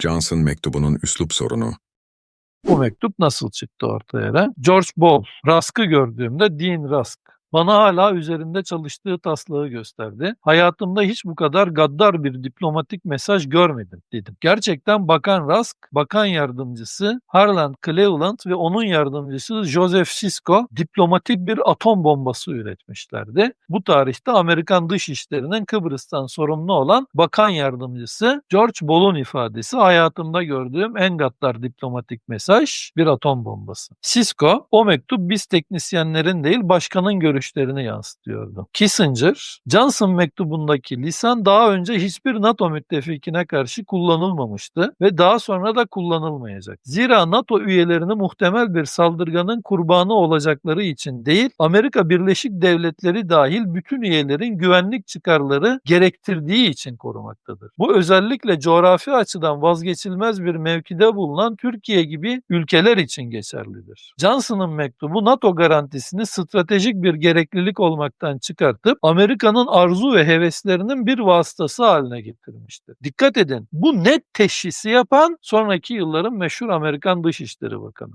Johnson mektubunun üslup sorunu. Bu mektup nasıl çıktı ortaya? George Ball, Rusk'ı gördüğümde Dean Rusk. Bana hala üzerinde çalıştığı taslağı gösterdi. Hayatımda hiç bu kadar gaddar bir diplomatik mesaj görmedim dedim. Gerçekten Bakan Rusk, Bakan Yardımcısı Harland Cleveland ve onun yardımcısı Joseph Sisko diplomatik bir atom bombası üretmişlerdi. Bu tarihte Amerikan Dışişleri'nin Kıbrıs'tan sorumlu olan Bakan Yardımcısı George Ball'un ifadesi hayatımda gördüğüm en gaddar diplomatik mesaj bir atom bombası. Sisko o mektup biz teknisyenlerin değil başkanın görüşlerini yansıtıyordu. Kissinger, Johnson mektubundaki lisan daha önce hiçbir NATO müttefikine karşı kullanılmamıştı ve daha sonra da kullanılmayacak. Zira NATO üyelerini muhtemel bir saldırganın kurbanı olacakları için değil, Amerika Birleşik Devletleri dahil bütün üyelerin güvenlik çıkarları gerektirdiği için korumaktadır. Bu özellikle coğrafi açıdan vazgeçilmez bir mevkide bulunan Türkiye gibi ülkeler için geçerlidir. Johnson'ın mektubu NATO garantisini stratejik bir gereklilik olmaktan çıkartıp Amerika'nın arzu ve heveslerinin bir vasıtası haline getirmiştir. Dikkat edin bu net teşhisi yapan sonraki yılların meşhur Amerikan Dışişleri Bakanı.